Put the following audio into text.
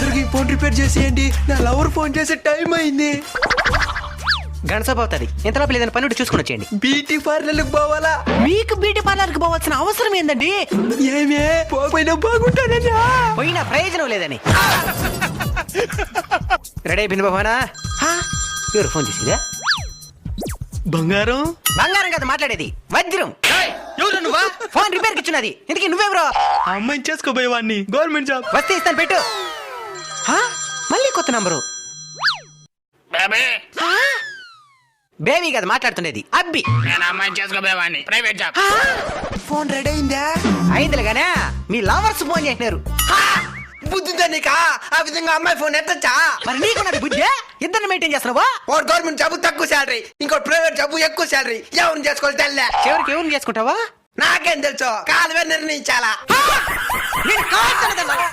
తొందరగా ఈ phone repair చేసేయండి. నా లవర్ ఫోన్ చేసే టైం అయింది. గణసభ అవుతుంది. ఇంతలోపు లేదని పని చూసుకుని వచ్చేయండి. బ్యూటీ పార్లర్కి పోవాలా? మీకు బ్యూటీ పార్లర్కి పోవాల్సిన అవసరం ఏందండి? ఏమే? పోయినా బాగుంటానన్నా. పోయిన ప్రయోజనం లేదని. రెడీ అయిపోయింది బాబానా ఎవరు ఫోన్ చేసేదా? బంగారం? బంగారం కదా మాట్లాడేది. వజ్రం. ఎవరు నువ్వా? ఫోన్ రిపేర్కి ఇచ్చినది ఇంతకీ నువ్వెవరో? అమ్మాయిని చేసుకోబోయేవాడిని గవర్నమెంట్ జాబ్ వస్తే ఇస్తాను పెట్టు? మళ్ళీ కొత్త నంబరు. బేబీ. కదా మాట్లాడుతుండేది. అబ్బి. నేను అమ్మాయిని చేసుకోబోయేవాడిని ప్రైవేట్ జాబ్? ఫోన్ రెడీ అయిందా? అయిందిలేగానే మీ లవర్స్ ఫోన్ చేసినారు. బుద్ధిందా నీకా? ఆ విధంగా అమ్మాయి ఫోన్ ఎత్తచ్చా? మరి నీకు నాకు బుద్ధి? ఇద్దరిని మెయింటైన్ చేస్తున్నావా? వాడు గవర్నమెంట్ జాబ్ తక్కువ శాలరీ ఇంకో ప్రైవేట్ జాబ్ ఎక్కువ శాలరీ ఎవరిని చేసుకోవాలి తెల్లే? చివరికి ఎవరిని చేసుకుంటావా? నాకేం తెలుసు? కాలువే నిర్ణయించాలా? నేను కావాల్సినదన్నా.